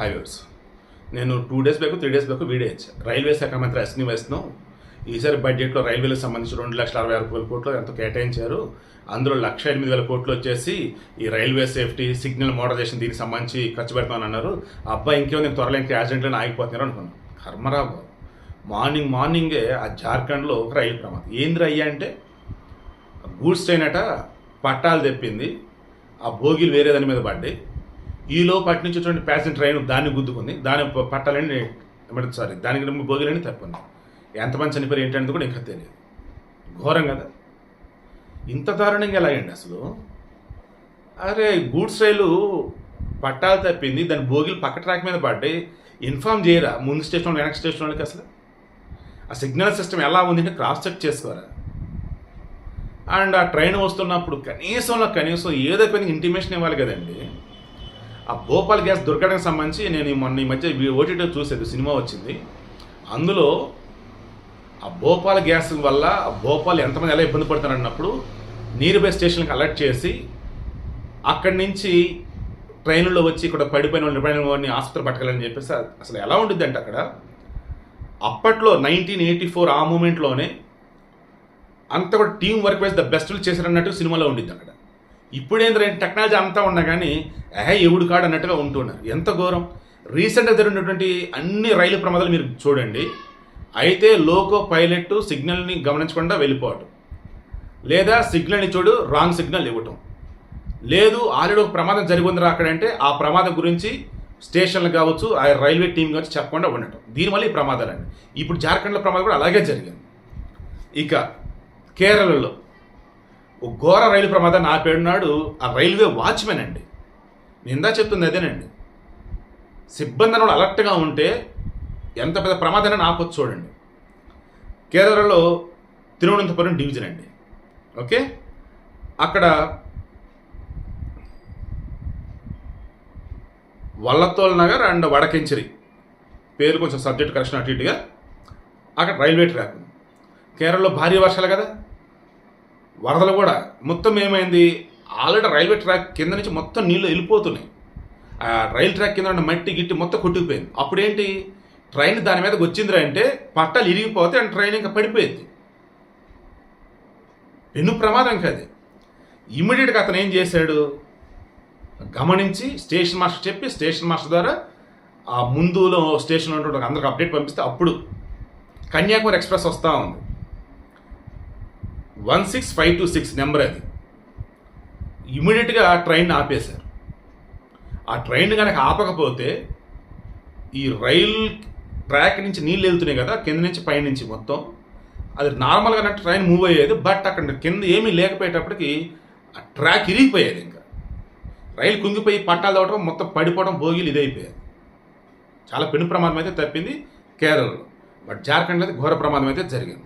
Highways నేను two days back three days back video ఇచ్చాను railway శాఖ మంత్రి అశ్విని వైష్ణవ్ ఈసారి బడ్జెట్లో రైల్వేలకు సంబంధించి రెండు లక్షల అరవై ఆరు వేల కోట్లు ఎంతో కేటాయించారు. అందులో లక్ష ఎనిమిది వేల కోట్లు వచ్చేసి ఈ రైల్వే సేఫ్టీ సిగ్నల్ మోడరేషన్ దీనికి సంబంధించి ఖర్చు పెడతామని అన్నారు. ఆ అబ్బాయి ఇంకేమో నేను త్వరలో ఇంకా యాక్సిడెంట్లను ఆగిపోతున్నారు అనుకున్నాను కర్మరావు మార్నింగ్ మార్నింగే ఆ జార్ఖండ్లో ఒక రైలు ప్రమాదం. ఏంది అయ్యా అంటే గూడ్స్ ట్రైన్ అట పట్టాలు తెప్పింది. ఆ భోగిలు వేరే దాని మీద పడ్డాయి. ఈలో అటు నుంచి వచ్చిన ప్యాసింజర్ ట్రైన్ దాన్ని గుద్దుకుంది. దాని పట్టాలని సారీ దానికి భోగిలని తప్పుంది. ఎంతమంది చనిపోయారు ఏంటనేది కూడా ఇంకా తెలియదు. ఘోరం కదా. ఇంత దారుణంగా ఎలాగండి అసలు? అరే గూడ్స్ రైలు పట్టాలు తప్పింది దాని భోగిలు పక్క ట్రాక్ మీద పడ్డాయి. ఇన్ఫామ్ చేయరా? ముందు స్టేషన్ వెనక స్టేషన్ వాళ్ళకి అసలు? ఆ సిగ్నల్ సిస్టమ్ ఎలా ఉంది అంటే క్రాస్ చెక్ చేసుకోరా? అండ్ ఆ ట్రైన్ వస్తున్నప్పుడు కనీసంలో కనీసం ఏదో పని ఇంటిమేషన్ ఇవ్వాలి కదండి. ఆ భోపాల్ గ్యాస్ దుర్ఘటనకు సంబంధించి నేను మొన్న ఈ మధ్య ఓటీటీ చూసేది సినిమా వచ్చింది. అందులో ఆ భోపాల్ గ్యాస్ వల్ల భోపాల్ ఎంతమంది ఎలా ఇబ్బంది పడుతున్నారన్నప్పుడు నీరు బై స్టేషన్కి అలర్ట్ చేసి అక్కడి నుంచి ట్రైన్లో వచ్చి ఇక్కడ పడిపోయిన వాళ్ళు పడిపోయిన వాడిని ఆసుపత్రి పట్టుకెళ్ళని చెప్పేసి అసలు ఎలా ఉంటుంది అంటే అక్కడ అప్పట్లో నైన్టీన్ ఎయిటీ ఫోర్ ఆ మూమెంట్లోనే అంత కూడా టీం వర్క్ వైజ్ ద బెస్ట్లు చేశారన్నట్టు సినిమాలో ఉండింది అక్కడ. ఇప్పుడు టెక్నాలజీ అంతా ఉన్నా కానీ ఏహే ఎవడు కాడు అన్నట్టుగా ఉంటున్నారు ఎంత ఘోరం. రీసెంట్గా జరిగినటువంటి అన్ని రైలు ప్రమాదాలు మీరు చూడండి. అయితే లోకో పైలట్ సిగ్నల్ని గమనించకుండా వెళ్ళిపోవటం. లేదా సిగ్నల్ని చూడు రాంగ్ సిగ్నల్ ఇవ్వటం. లేదు ఆల్రెడీ ఒక ప్రమాదం జరిగిందిరా అక్కడంటే ఆ ప్రమాదం గురించి స్టేషన్లు కావచ్చు ఆ రైల్వే టీం కావచ్చు చెప్పకుండా ఉండటం. దీనివల్ల ఈ ప్రమాదాలండి. ఇప్పుడు జార్ఖండ్లో ప్రమాదం కూడా అలాగే జరిగింది. ఇక కేరళలో ఒక ఘోర రైలు ప్రమాదాన్ని ఆపేడున్నాడు ఆ రైల్వే వాచ్మెన్ అండి. నిందా ఇందా చెప్తుంది అదేనండి. సిబ్బంది అన్నవాడు అలర్ట్గా ఉంటే ఎంత పెద్ద ప్రమాదాన్ని ఆపొచ్చు చూడండి. కేరళలో తిరువనంతపురం డివిజన్ అండి. ఓకే? అక్కడ వల్లతోల్ నగర్ అండ్ వడకెంచరి. పేరు కొంచెం సబ్జెక్ట్ కరెక్షన్ అటు ఇటుగా. అక్కడ రైల్వే ట్రాక్ కేరళలో భారీ వర్షాలు కదా? వరదలు కూడా. మొత్తం ఏమైంది? ఆల్రెడీ రైల్వే ట్రాక్ కింద నుంచి మొత్తం నీళ్ళు వెళ్ళిపోతున్నాయి. ఆ రైల్ ట్రాక్ కింద ఉన్న మట్టి గిట్టి మొత్తం కొట్టుకుపోయింది. అప్పుడేంటి? ట్రైన్ దాని మీదకి వచ్చిందిరా అంటే పట్టాలు ఇరిగిపోతే అండ్ ట్రైన్ ఇంకా పడిపోయింది. పెను ప్రమాదం కాదు. ఇమ్మీడియట్గా అతను ఏం చేశాడు? గమనించి స్టేషన్ మాస్టర్ చెప్పి స్టేషన్ మాస్టర్ ద్వారా ఆ ముందులో స్టేషన్ ఉన్నటువంటి అందరికి అప్డేట్ పంపిస్తే అప్పుడు కన్యాకుమారి ఎక్స్ప్రెస్ వస్తూ ఉంది. One six five two six number అది. ఇమీడియట్గా ట్రైన్ ఆపేశారు. ఆ ట్రైన్ కనుక ఆపకపోతే ఈ రైల్ ట్రాక్ నుంచి నీళ్ళు వెళ్తున్నాయి కదా కింద నుంచి పై నుంచి మొత్తం. అది నార్మల్గా ట్రైన్ మూవ్ అయ్యేది బట్ అక్కడ కింద ఏమీ లేకపోయేటప్పటికి ఆ ట్రాక్ ఇరిగిపోయేది ఇంకా. రైలు కుంగిపోయి పట్టాలు తవ్వటం మొత్తం పడిపోవడం భోగిలు ఇదైపోయేది చాలా పెను ప్రమాదం అయితే తప్పింది కేరళలో. బట్ జార్ఖండ్లో అయితే ఘోర ప్రమాదం అయితే జరిగింది.